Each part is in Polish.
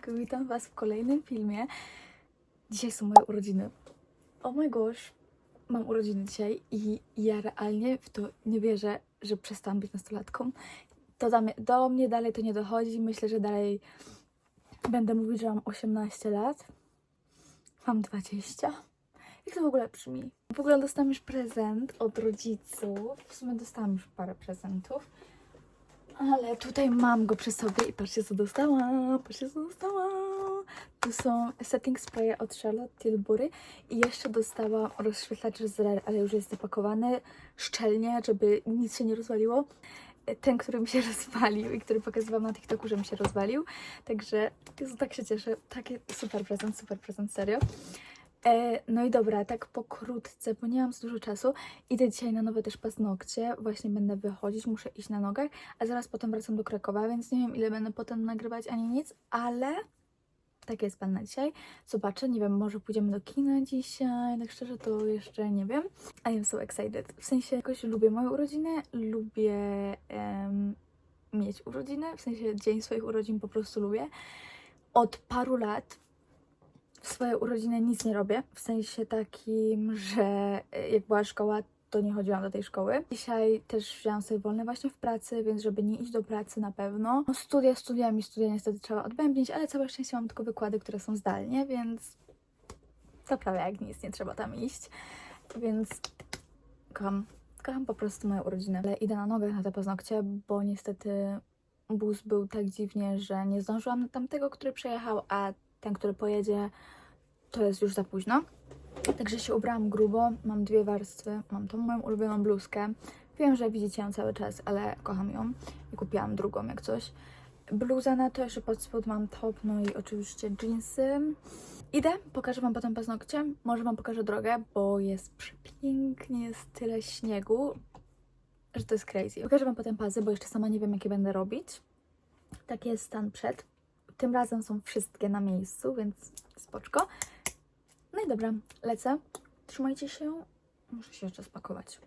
vlog, witam Was w kolejnym filmie. Dzisiaj są moje urodziny. Oh my gosh, mam urodziny dzisiaj i ja realnie w to nie wierzę, że przestałam być nastolatką. To do mnie, do mnie dalej to nie dochodzi. Myślę, że dalej będę mówić, że mam 18 lat. Mam 20. Jak to w ogóle brzmi? W ogóle dostałam już prezent od rodziców. W sumie dostałam już parę prezentów. Ale tutaj mam go przy sobie i patrzcie co dostałam, patrzcie co dostałam. Tu są setting spray od Charlotte Tilbury i jeszcze dostałam rozświetlacz z Rare, ale już jest zapakowany szczelnie, żeby nic się nie rozwaliło. Ten, który mi się rozwalił i który pokazywałam na TikToku, że mi się rozwalił. Także Jezu, tak się cieszę. Taki super prezent, super prezent, serio. E, no i dobra, tak pokrótce, bo nie mam dużo czasu. Idę dzisiaj na nowe też paznokcie. Właśnie będę wychodzić, muszę iść na nogach, a zaraz potem wracam do Krakowa, więc nie wiem ile będę potem nagrywać ani nic, ale tak jest plan na dzisiaj. Zobaczę, nie wiem, może pójdziemy do kina dzisiaj, tak szczerze to jeszcze nie wiem. I am so excited. W sensie jakoś lubię moje urodziny, lubię mieć urodziny, w sensie dzień swoich urodzin po prostu lubię. Od paru lat w swoje urodziny nic nie robię. W sensie takim, że e, jak była szkoła, to nie chodziłam do tej szkoły. Dzisiaj też wzięłam sobie wolne właśnie w pracy, więc żeby nie iść do pracy na pewno. No, studia studiami, studia niestety trzeba odbębnić, ale całe szczęście mam tylko wykłady, które są zdalnie, więc to prawie jak nic, nie trzeba tam iść. Więc kocham, kocham po prostu moje urodziny. Ale idę na nogach na te paznokcie, bo niestety bus był tak dziwnie, że nie zdążyłam na tamtego, który przejechał, a ten, który pojedzie, to jest już za późno. Także się ubrałam grubo, mam dwie warstwy, mam tą moją ulubioną bluzkę. Wiem, że widzicie ją cały czas, ale kocham ją i kupiłam drugą jak coś. Bluza na to, jeszcze pod spód mam top, no i oczywiście jeansy. Idę, pokażę Wam potem paznokcie, może Wam pokażę drogę, bo jest przepięknie, jest tyle śniegu, że to jest crazy. Pokażę Wam potem pazy, bo jeszcze sama nie wiem, jakie będę robić. Taki jest stan przed. Tym razem są wszystkie na miejscu, więc spoczko. No i dobra, lecę. Trzymajcie się. Muszę się jeszcze spakować.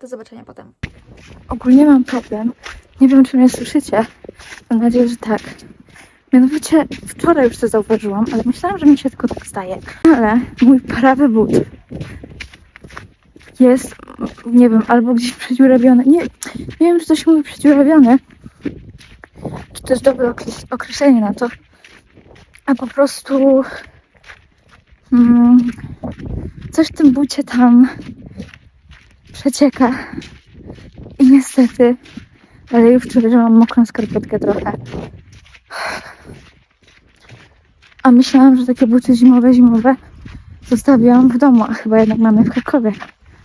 Do zobaczenia potem. Ogólnie mam problem. Nie wiem, czy mnie słyszycie. Mam nadzieję, że tak. Mianowicie wczoraj już to zauważyłam, ale myślałam, że mi się tylko tak zdaje. Ale mój prawy but jest, nie wiem, albo gdzieś przedziurawiony. Nie, nie wiem, czy to się mówi przedziurawiony. Czy to jest dobre określenie na to. A po prostu mm, coś w tym bucie tam przecieka. I niestety, ale już czuję, że mam mokrą skarpetkę trochę. A myślałam, że takie buty zimowe, zimowe zostawiłam w domu, a chyba jednak mamy w Krakowie.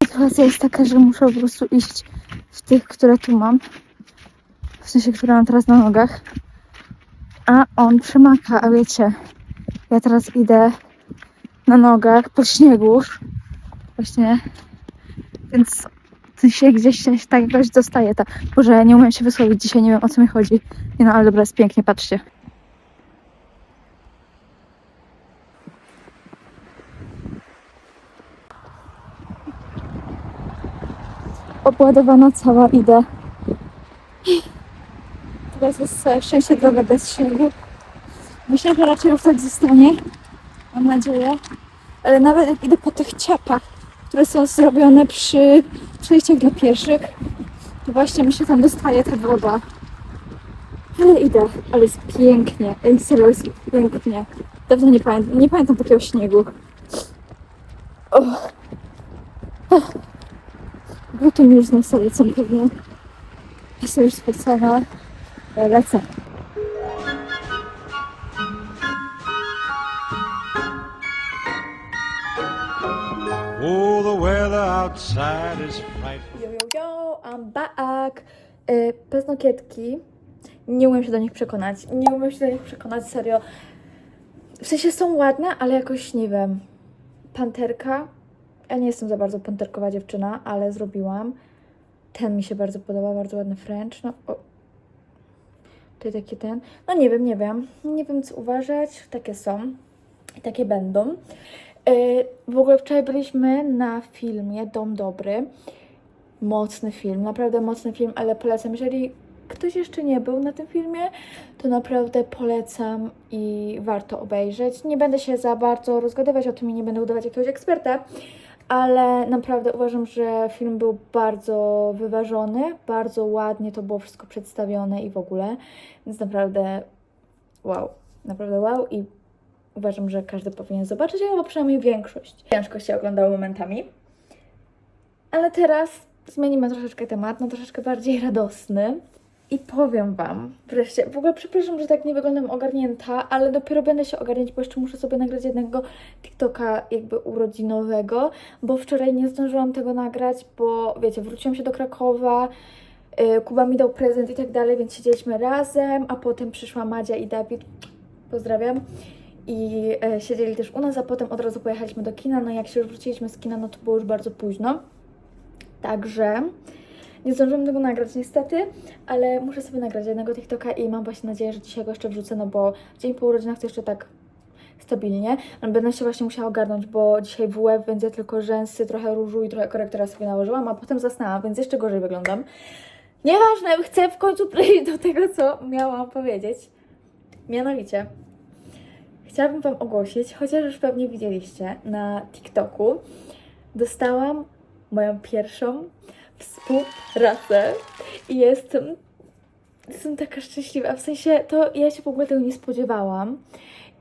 Sytuacja jest taka, że muszę po prostu iść w tych, które tu mam. W sensie, które mam teraz na nogach. A on przemaka, a wiecie, ja teraz idę na nogach po śniegu. Właśnie, więc w sensie gdzieś się tak jakoś dostaje ta. Boże, nie umiem się wysłowić dzisiaj, nie wiem o co mi chodzi. Nie no, ale dobra, jest pięknie, patrzcie. Obładowana cała idę. Teraz jest całe szczęście droga bez śniegu. Myślę, że raczej już tak zostanie. Mam nadzieję. Ale nawet jak idę po tych ciapach, które są zrobione przy przejściach dla pieszych, to właśnie mi się tam dostaje ta woda. Ale idę, ale jest pięknie. Ej, serio, jest pięknie. Dawno nie pamiętam, nie pamiętam takiego śniegu. Oh. Oh. Buty mi już na sobie lecą pewnie. Jestem już spocona. Lecę. Oh, the weather outside is frightful. Yo, yo, yo, I'm back. Y, paznokietki. Nie umiem się do nich przekonać. Nie umiem się do nich przekonać, serio. W sensie są ładne, ale jakoś nie wiem. Panterka. Ja nie jestem za bardzo panterkowa dziewczyna, ale zrobiłam. Ten mi się bardzo podoba, bardzo ładny French. No, o. Tutaj taki ten. No nie wiem, nie wiem. Nie wiem co uważać. Takie są. Takie będą. Y, w ogóle wczoraj byliśmy na filmie Dom Dobry mocny film, naprawdę mocny film, ale polecam, jeżeli ktoś jeszcze nie był na tym filmie, to naprawdę polecam i warto obejrzeć. Nie będę się za bardzo rozgadywać o tym i nie będę udawać jakiegoś eksperta, ale naprawdę uważam, że film był bardzo wyważony, bardzo ładnie to było wszystko przedstawione i w ogóle, więc naprawdę wow, naprawdę wow i uważam, że każdy powinien zobaczyć, albo przynajmniej większość. Ciężko się oglądało momentami. Ale teraz zmienimy troszeczkę temat na troszeczkę bardziej radosny. I powiem Wam, wreszcie, w ogóle przepraszam, że tak nie wyglądam ogarnięta, ale dopiero będę się ogarniać, bo jeszcze muszę sobie nagrać jednego TikToka jakby urodzinowego, bo wczoraj nie zdążyłam tego nagrać, bo wiecie, wróciłam się do Krakowa, yy, Kuba mi dał prezent i tak dalej, więc siedzieliśmy razem, a potem przyszła Madzia i Dawid, pozdrawiam, i e, siedzieli też u nas, a potem od razu pojechaliśmy do kina, no jak się już wróciliśmy z kina, no to było już bardzo późno, także... Nie zdążyłam tego nagrać niestety, ale muszę sobie nagrać jednego TikToka i mam właśnie nadzieję, że dzisiaj go jeszcze wrzucę, no bo dzień po urodzinach to jeszcze tak stabilnie. Ale Będę się właśnie musiała ogarnąć, bo dzisiaj w łeb będzie tylko rzęsy, trochę różu i trochę korektora sobie nałożyłam, a potem zasnęłam, więc jeszcze gorzej wyglądam. Nieważne, chcę w końcu przejść do tego, co miałam powiedzieć. Mianowicie, chciałabym Wam ogłosić, chociaż już pewnie widzieliście na TikToku, dostałam moją pierwszą współpracę i jestem, jestem taka szczęśliwa. W sensie to ja się w ogóle tego nie spodziewałam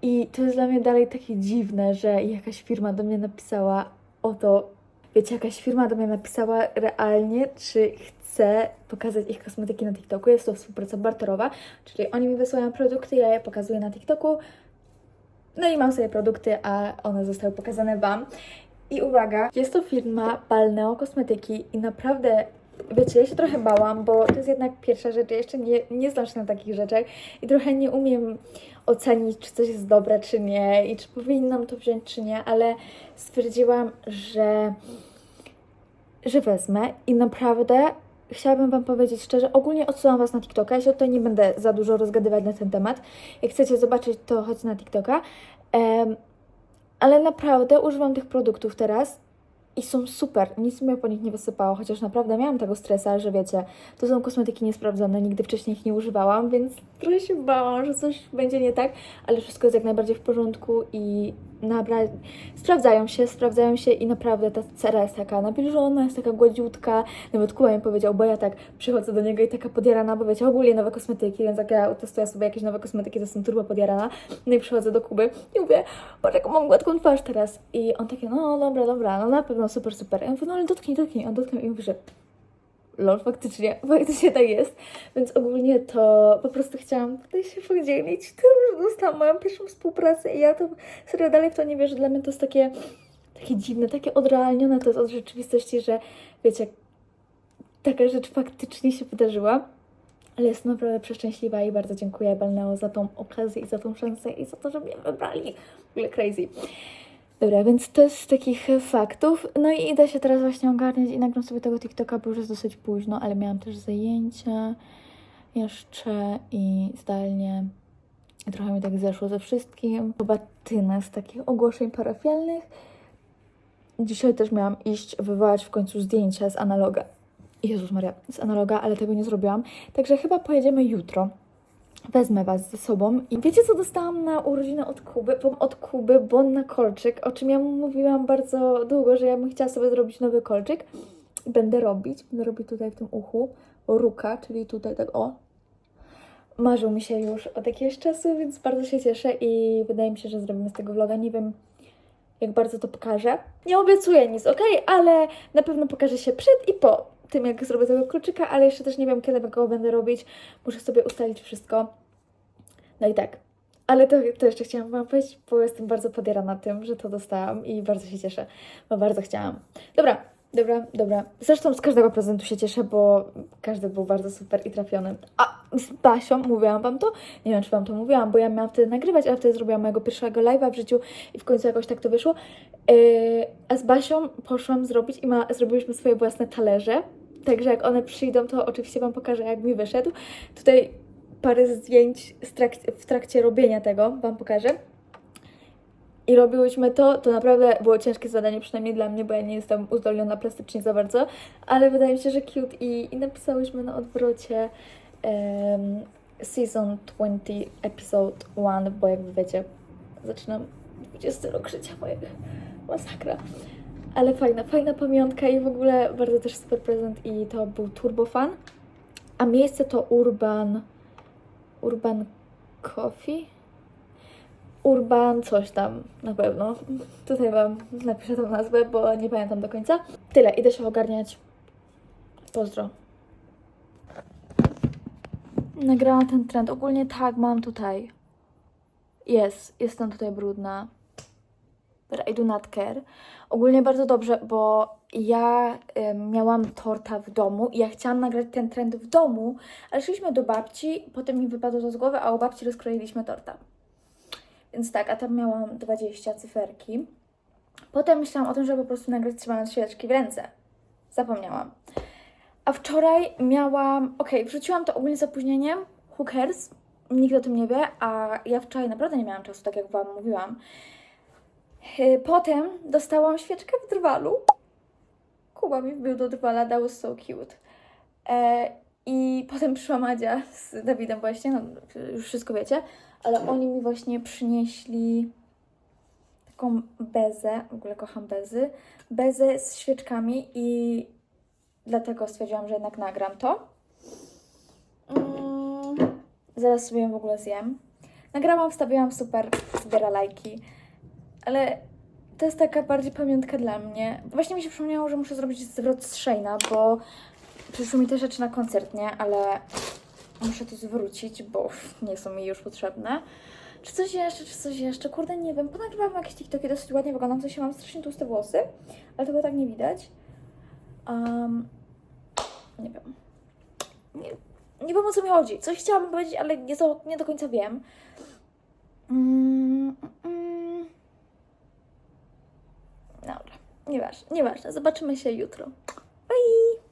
i to jest dla mnie dalej takie dziwne, że jakaś firma do mnie napisała o to, wiecie, jakaś firma do mnie napisała realnie, czy chce pokazać ich kosmetyki na TikToku. Jest to współpraca barterowa, czyli oni mi wysyłają produkty, ja je pokazuję na TikToku. No i mam sobie produkty, a one zostały pokazane Wam. I uwaga, jest to firma Balneo Kosmetyki i naprawdę, wiecie, ja się trochę bałam, bo to jest jednak pierwsza rzecz, ja jeszcze nie, nie znam się na takich rzeczach i trochę nie umiem ocenić, czy coś jest dobre, czy nie i czy powinnam to wziąć, czy nie, ale stwierdziłam, że, że wezmę i naprawdę chciałabym Wam powiedzieć szczerze, ogólnie odsyłam Was na TikToka, ja się tutaj nie będę za dużo rozgadywać na ten temat. Jak chcecie zobaczyć, to chodź na TikToka. Em, ale naprawdę używam tych produktów teraz i są super. Nic mi po nich nie wysypało, chociaż naprawdę miałam tego stresa, że wiecie, to są kosmetyki niesprawdzone, nigdy wcześniej ich nie używałam, więc trochę się bałam, że coś będzie nie tak, ale wszystko jest jak najbardziej w porządku i nabra- sprawdzają się, sprawdzają się i naprawdę ta cera jest taka nawilżona, jest taka gładziutka. Nawet Kuba mi powiedział, bo ja tak przychodzę do niego i taka podjarana, bo wiecie, ogólnie nowe kosmetyki, więc jak ja testuję sobie jakieś nowe kosmetyki, to jestem turbo podjarana. No i przychodzę do Kuby i mówię, patrz mam gładką twarz teraz. I on taki, no dobra, dobra, no na pewno super, super. Ja mówię, no ale dotknij, dotknij. On dotknął i mówi, że lol, faktycznie, faktycznie tak jest. Więc ogólnie to po prostu chciałam tutaj się podzielić tym, że dostałam moją pierwszą współpracę i ja to serio dalej w to nie wierzę. Dla mnie to jest takie, takie dziwne, takie odrealnione to jest od rzeczywistości, że wiecie, taka rzecz faktycznie się wydarzyła. Ale jestem naprawdę przeszczęśliwa i bardzo dziękuję Balneo za tą okazję i za tą szansę i za to, że mnie wybrali. W ogóle crazy. Dobra, więc to jest z takich e, faktów. No i idę się teraz właśnie ogarniać i nagram sobie tego TikToka, bo już jest dosyć późno, ale miałam też zajęcia jeszcze i zdalnie. Trochę mi tak zeszło ze wszystkim. Chyba tyle z takich ogłoszeń parafialnych. Dzisiaj też miałam iść wywołać w końcu zdjęcia z analoga. Jezus Maria, z analoga, ale tego nie zrobiłam. Także chyba pojedziemy jutro. Wezmę Was ze sobą. I wiecie, co dostałam na urodziny od Kuby? Od Kuby bon na kolczyk, o czym ja mówiłam bardzo długo, że ja bym chciała sobie zrobić nowy kolczyk. Będę robić, będę robić tutaj w tym uchu ruka, czyli tutaj tak o. Marzył mi się już od jakiegoś czasu, więc bardzo się cieszę i wydaje mi się, że zrobimy z tego vloga. Nie wiem, jak bardzo to pokażę. Nie obiecuję nic, ok? Ale na pewno pokaże się przed i po tym, jak zrobię tego kluczyka, ale jeszcze też nie wiem, kiedy go będę robić. Muszę sobie ustalić wszystko. No i tak. Ale to, to jeszcze chciałam Wam powiedzieć, bo jestem bardzo podjarana tym, że to dostałam i bardzo się cieszę, bo bardzo chciałam. Dobra, dobra, dobra. Zresztą z każdego prezentu się cieszę, bo każdy był bardzo super i trafiony. A z Basią, mówiłam Wam to? Nie wiem, czy Wam to mówiłam, bo ja miałam wtedy nagrywać, ale wtedy zrobiłam mojego pierwszego live'a w życiu i w końcu jakoś tak to wyszło. Yy, a z Basią poszłam zrobić i ma, zrobiłyśmy swoje własne talerze. Także jak one przyjdą, to oczywiście Wam pokażę, jak mi wyszedł. Tutaj parę zdjęć w trakcie robienia tego Wam pokażę. I robiłyśmy to, to naprawdę było ciężkie zadanie, przynajmniej dla mnie, bo ja nie jestem uzdolniona plastycznie za bardzo, ale wydaje mi się, że cute i, i napisałyśmy na odwrocie em, Season 20, Episode 1, bo jak wiecie, zaczynam 20 rok życia mojego. Masakra. Ale fajna, fajna pamiątka i w ogóle bardzo też super prezent i to był turbofan. A miejsce to Urban... Urban Coffee? Urban coś tam, na pewno. Tutaj Wam napiszę tą nazwę, bo nie pamiętam do końca. Tyle, idę się ogarniać. Pozdro. Nagrałam ten trend. Ogólnie tak, mam tutaj. Jest, jestem tutaj brudna. But I do not care. Ogólnie bardzo dobrze, bo ja em, miałam torta w domu i ja chciałam nagrać ten trend w domu, ale szliśmy do babci, potem mi wypadło to z głowy, a u babci rozkroiliśmy torta. Więc tak, a tam miałam 20 cyferki. Potem myślałam o tym, żeby po prostu nagrać trzymając świeczki w ręce. Zapomniałam. A wczoraj miałam. Okej, wrzuciłam to ogólnie z opóźnieniem. Cares? Nikt o tym nie wie, a ja wczoraj naprawdę nie miałam czasu, tak jak Wam mówiłam. Yy, Potem dostałam świeczkę w drwalu. Kuba mi wbił do drwala, that was so cute. E, I potem przyszła Madzia z Dawidem właśnie, no już wszystko wiecie, ale oni mi właśnie przynieśli taką bezę, w ogóle kocham bezy, bezę z świeczkami i dlatego stwierdziłam, że jednak nagram to. Mm, zaraz sobie ją w ogóle zjem. Nagrałam, wstawiłam super, zbiera lajki, ale to jest taka bardziej pamiątka dla mnie. Właśnie mi się przypomniało, że muszę zrobić zwrot z Shayna, bo przyszły mi te rzeczy na koncert, nie? Ale muszę to zwrócić, bo nie są mi już potrzebne. Czy coś jeszcze, czy coś jeszcze? Kurde, nie wiem. Ponagrywałam jakieś TikToki, dosyć ładnie wyglądam, w sensie mam strasznie tłuste włosy, ale tego tak nie widać. Um, nie wiem. Nie, nie wiem o co mi chodzi. Coś chciałabym powiedzieć, ale nie nie do końca wiem. Mm, mm. Dobra, nieważne, nieważne. Zobaczymy się jutro. Bye!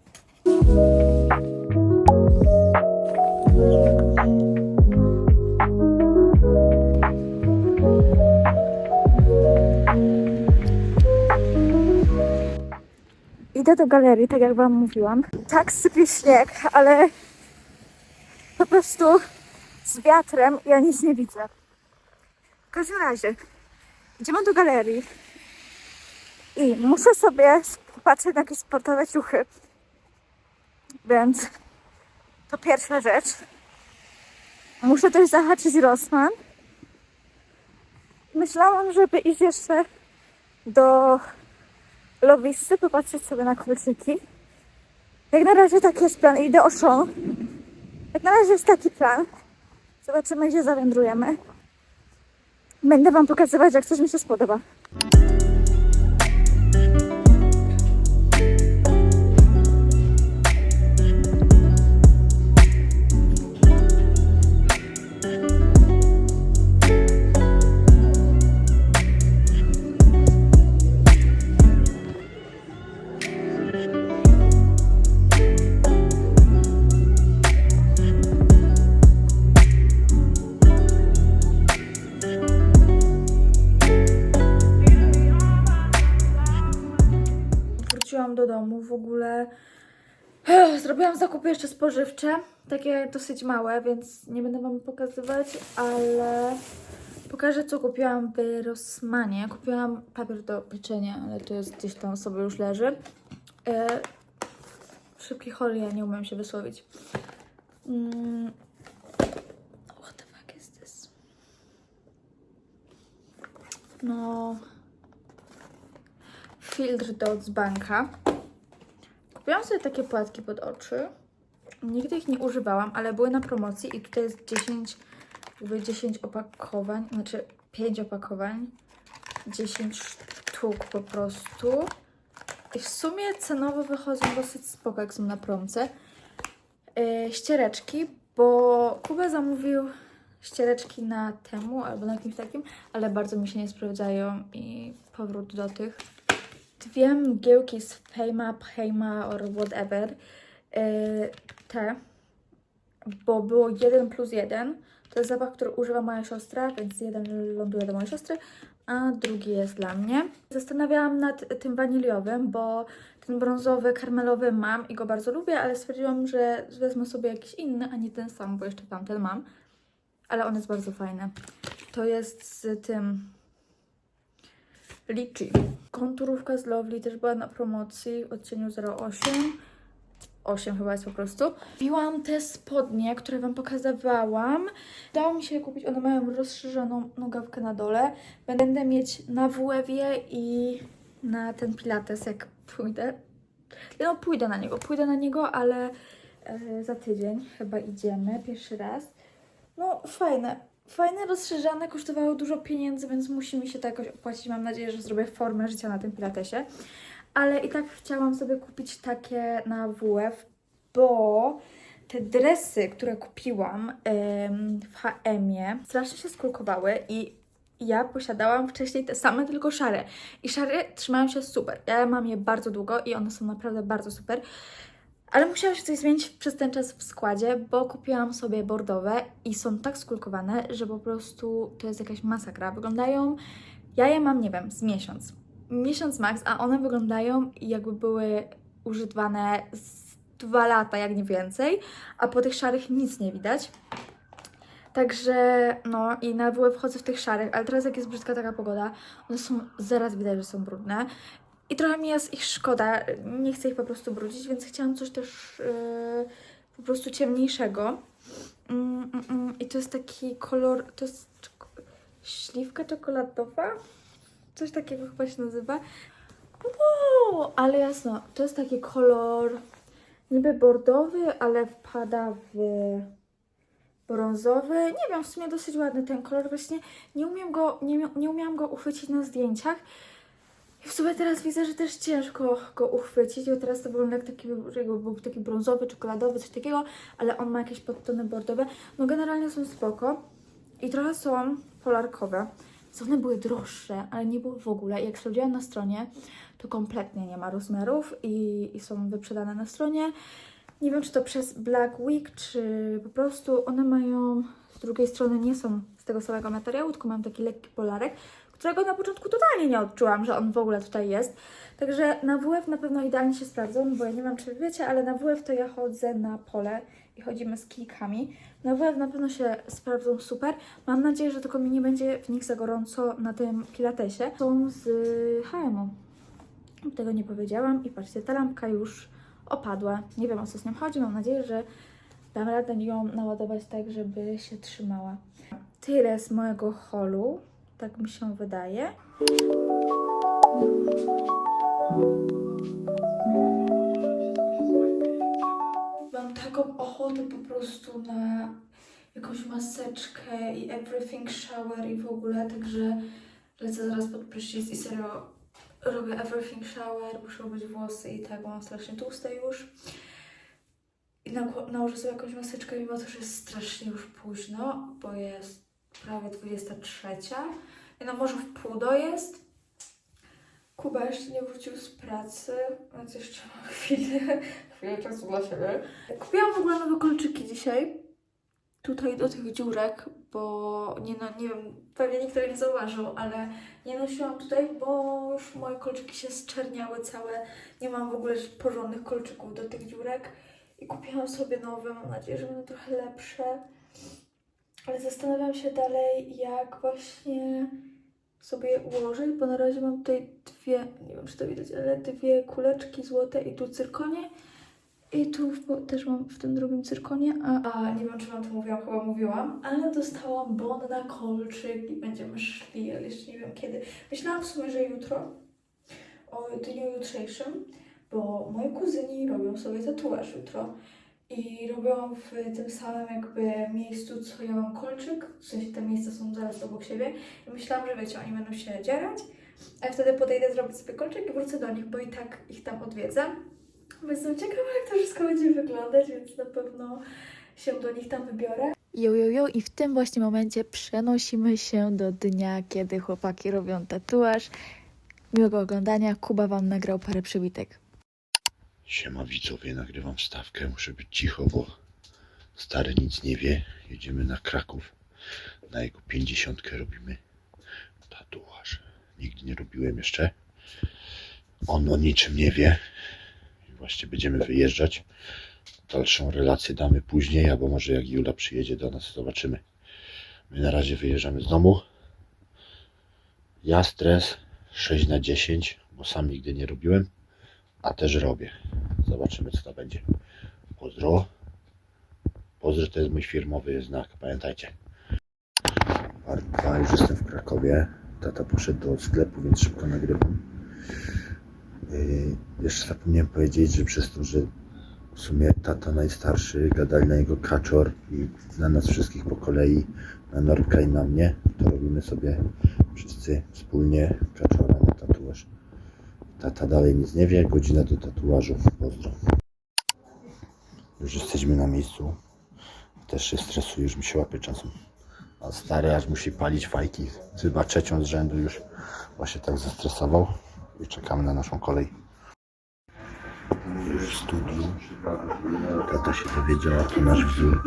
Idę do galerii, tak jak Wam mówiłam. Tak sypie śnieg, ale po prostu z wiatrem ja nic nie widzę. W każdym razie, idziemy do galerii i muszę sobie popatrzeć na jakieś sportowe ciuchy. Więc to pierwsza rzecz. Muszę też zahaczyć Rossmann. Myślałam, żeby iść jeszcze do Lowisy, popatrzeć sobie na kolczyki. Jak na razie taki jest plan. Idę o Sean. Jak na razie jest taki plan. Zobaczymy, gdzie zawędrujemy. Będę Wam pokazywać, jak coś mi się spodoba. Zrobiłam zakupy jeszcze spożywcze, takie dosyć małe, więc nie będę Wam pokazywać, ale pokażę co kupiłam w Rossmanie. Kupiłam papier do pieczenia, ale to jest gdzieś tam sobie już leży. E, szybki hol, ja nie umiem się wysłowić. Mm. What the fuck is this? No filtr do dzbanka. Kupiłam sobie takie płatki pod oczy. Nigdy ich nie używałam, ale były na promocji i tutaj jest 10, jakby 10 opakowań, znaczy 5 opakowań, 10 sztuk po prostu. I w sumie cenowo wychodzą dosyć spoko, jak są na promce. Yy, ściereczki, bo Kuba zamówił ściereczki na temu albo na jakimś takim, ale bardzo mi się nie sprawdzają i powrót do tych dwie mgiełki z Fama, Pema or whatever. Yy, te, bo było 1 plus 1. To jest zapach, który używa moja siostra, więc jeden ląduje do mojej siostry, a drugi jest dla mnie. Zastanawiałam nad tym waniliowym, bo ten brązowy, karmelowy mam i go bardzo lubię, ale stwierdziłam, że wezmę sobie jakiś inny, a nie ten sam, bo jeszcze tamten mam. Ale on jest bardzo fajny. To jest z tym Litchi. Konturówka z Lovely też była na promocji w odcieniu 08. 8 chyba jest po prostu. Piłam te spodnie, które Wam pokazywałam. Udało mi się je kupić, one mają rozszerzoną nogawkę na dole. Będę mieć na WF-ie i na ten pilates, jak pójdę. No pójdę na niego, pójdę na niego, ale e, za tydzień chyba idziemy, pierwszy raz. No fajne, fajne, rozszerzane, kosztowało dużo pieniędzy, więc musi mi się to jakoś opłacić. Mam nadzieję, że zrobię formę życia na tym pilatesie. Ale i tak chciałam sobie kupić takie na WF, bo te dresy, które kupiłam em, w H&M-ie, strasznie się skulkowały i ja posiadałam wcześniej te same, tylko szare. I szare trzymają się super. Ja mam je bardzo długo i one są naprawdę bardzo super. Ale musiało się coś zmienić przez ten czas w składzie, bo kupiłam sobie bordowe i są tak skulkowane, że po prostu to jest jakaś masakra. Wyglądają, ja je mam, nie wiem, z miesiąc. Miesiąc max, a one wyglądają jakby były używane z dwa lata, jak nie więcej, a po tych szarych nic nie widać. Także, no i na wchodzę w tych szarych, ale teraz jak jest brzydka taka pogoda, one są, zaraz widać, że są brudne. I trochę mi jest ich szkoda, nie chcę ich po prostu brudzić, więc chciałam coś też yy, po prostu ciemniejszego. Mm, mm, mm. I to jest taki kolor, to jest śliwka czekoladowa? Coś takiego chyba się nazywa. Wow, ale jasno, to jest taki kolor niby bordowy, ale wpada w brązowy. Nie wiem, w sumie dosyć ładny ten kolor. Właśnie nie umiem go, nie, nie umiałam go uchwycić na zdjęciach. I w sumie teraz widzę, że też ciężko go uchwycić, bo teraz to wygląda jak taki, jakby był taki brązowy, czekoladowy, coś takiego, ale on ma jakieś podtony bordowe. No generalnie są spoko i trochę są polarkowe. Więc one były droższe, ale nie było w ogóle. Jak sprawdziłam na stronie, to kompletnie nie ma rozmiarów i, i są wyprzedane na stronie. Nie wiem, czy to przez Black Week, czy po prostu one mają, z drugiej strony nie są z tego samego materiału, tylko mają taki lekki polarek, którego na początku totalnie nie odczułam, że on w ogóle tutaj jest. Także na WF na pewno idealnie się sprawdzą, bo ja nie wiem, czy wiecie, ale na WF to ja chodzę na pole i chodzimy z kijkami. Na WF na pewno się sprawdzą super. Mam nadzieję, że tylko mi nie będzie w nich za gorąco na tym pilatesie. Są z H&M-u. Tego nie powiedziałam i patrzcie, ta lampka już opadła. Nie wiem o co z nią chodzi. Mam nadzieję, że dam radę ją naładować tak, żeby się trzymała. Tyle z mojego holu. Tak mi się wydaje. Mam taką ochotę po prostu na jakąś maseczkę i everything shower i w ogóle, także lecę zaraz pod prysznic i serio robię everything shower, muszę robić włosy i tak, bo mam strasznie tłuste już. I na, nałożę sobie jakąś maseczkę, mimo to, że jest strasznie już późno, bo jest prawie 23. I no może w pół do jest. Kuba jeszcze nie wrócił z pracy, więc jeszcze mam chwilę, chwilę czasu dla siebie. Kupiłam w ogóle nowe kolczyki dzisiaj. Tutaj do tych dziurek, bo nie, no, nie wiem, pewnie nikt tego nie zauważył, ale nie nosiłam tutaj, bo już moje kolczyki się zczerniały całe. Nie mam w ogóle porządnych kolczyków do tych dziurek. I kupiłam sobie nowe, mam nadzieję, że będą trochę lepsze. Ale zastanawiam się dalej, jak właśnie sobie ułożyć, bo na razie mam tutaj dwie, nie wiem czy to widać, ale dwie kuleczki złote i tu cyrkonie. I tu w, też mam w tym drugim cyrkonie, a, a nie wiem czy wam to mówiłam, chyba mówiłam, ale dostałam bon na kolczyk i będziemy szli, ale jeszcze nie wiem kiedy. Myślałam w sumie, że jutro, o dniu jutrzejszym, bo moi kuzyni robią sobie tatuaż jutro i robią w tym samym jakby miejscu, co ja mam kolczyk, w sensie te miejsca są zaraz obok siebie i myślałam, że wiecie, oni będą się dzierać, a ja wtedy podejdę zrobić sobie kolczyk i wrócę do nich, bo i tak ich tam odwiedzę. Więc jestem ciekawa, jak to wszystko będzie wyglądać, więc na pewno się do nich tam wybiorę. Jo, jo, jo, i w tym właśnie momencie przenosimy się do dnia, kiedy chłopaki robią tatuaż. Miłego oglądania. Kuba Wam nagrał parę przybitek. Siema widzowie, nagrywam stawkę, muszę być cicho, bo stary nic nie wie. Jedziemy na Kraków. Na jego pięćdziesiątkę robimy tatuaże. Nigdy nie robiłem jeszcze. On o niczym nie wie. Właśnie będziemy wyjeżdżać. Dalszą relację damy później, albo może jak Jula przyjedzie do nas, zobaczymy. My na razie wyjeżdżamy z domu. Ja stres 6 na 10, bo sam nigdy nie robiłem, a też robię. Zobaczymy co to będzie. Pozdro. Pozdro to jest mój firmowy znak, pamiętajcie. Part 2, już jestem w Krakowie. Tata poszedł do sklepu, więc szybko nagrywam. Yy, jeszcze zapomniałem powiedzieć, że przez to, że w sumie tata najstarszy, gadali na jego kaczor i na nas wszystkich po kolei, na Norka i na mnie, to robimy sobie wszyscy wspólnie tatuaż. Tata dalej nic nie wie, godzina do tatuażu. Pozdro. Już jesteśmy na miejscu. Też się stresuję, już mi się łapie czasem. A stary aż musi palić fajki. Chyba trzecią z rzędu już właśnie tak zestresował. I czekamy na naszą kolej. Już w studiu. Tata się dowiedziała, to nasz wzór.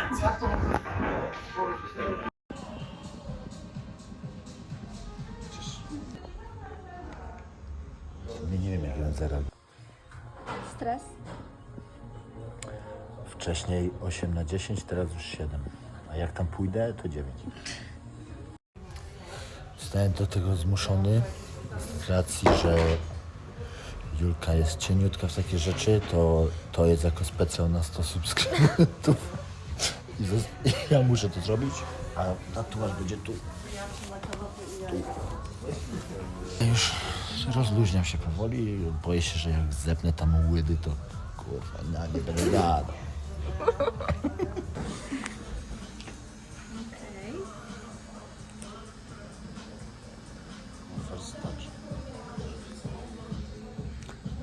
Zareaguje. Stres? Wcześniej 8 na 10, teraz już 7. A jak tam pójdę, to 9. Zostałem do tego zmuszony z racji, że Julka jest cieniutka w takie rzeczy, to to jest jako specjal na 100 subskrybentów. I ja muszę to zrobić, a tatuaż będzie tu. tu. Ja już rozluźniam się powoli, boję się, że jak zepnę tam łydy, to kurwa, no, nie będę gadał.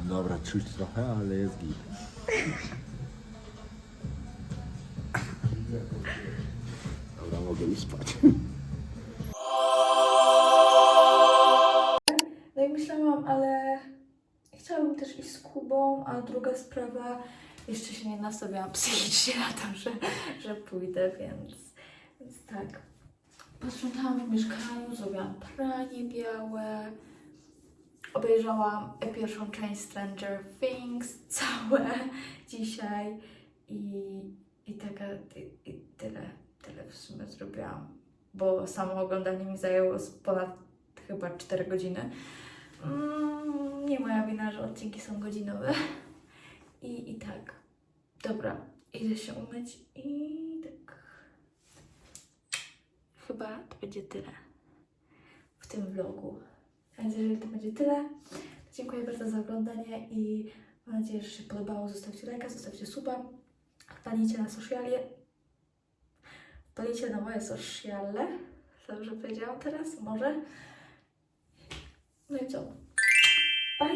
Dobra, czuć trochę, ale jest git. A druga sprawa, jeszcze się nie nastawiałam psychicznie na to, że, że pójdę, więc, więc tak. Posprzątałam w mieszkaniu, zrobiłam pranie białe, obejrzałam pierwszą część Stranger Things, całe dzisiaj i, i, taka, i, i tyle, tyle w sumie zrobiłam, bo samo oglądanie mi zajęło ponad chyba 4 godziny. Mm, nie moja wina, że odcinki są godzinowe. I, I tak. Dobra, idę się umyć i tak. Chyba to będzie tyle w tym vlogu. Więc jeżeli to będzie tyle, dziękuję bardzo za oglądanie i mam nadzieję, że się podobało. Zostawcie lajka, zostawcie suba, wpadnijcie na socialie, wpadnijcie na moje sociale. Dobrze powiedziałam teraz? Może? 快走拜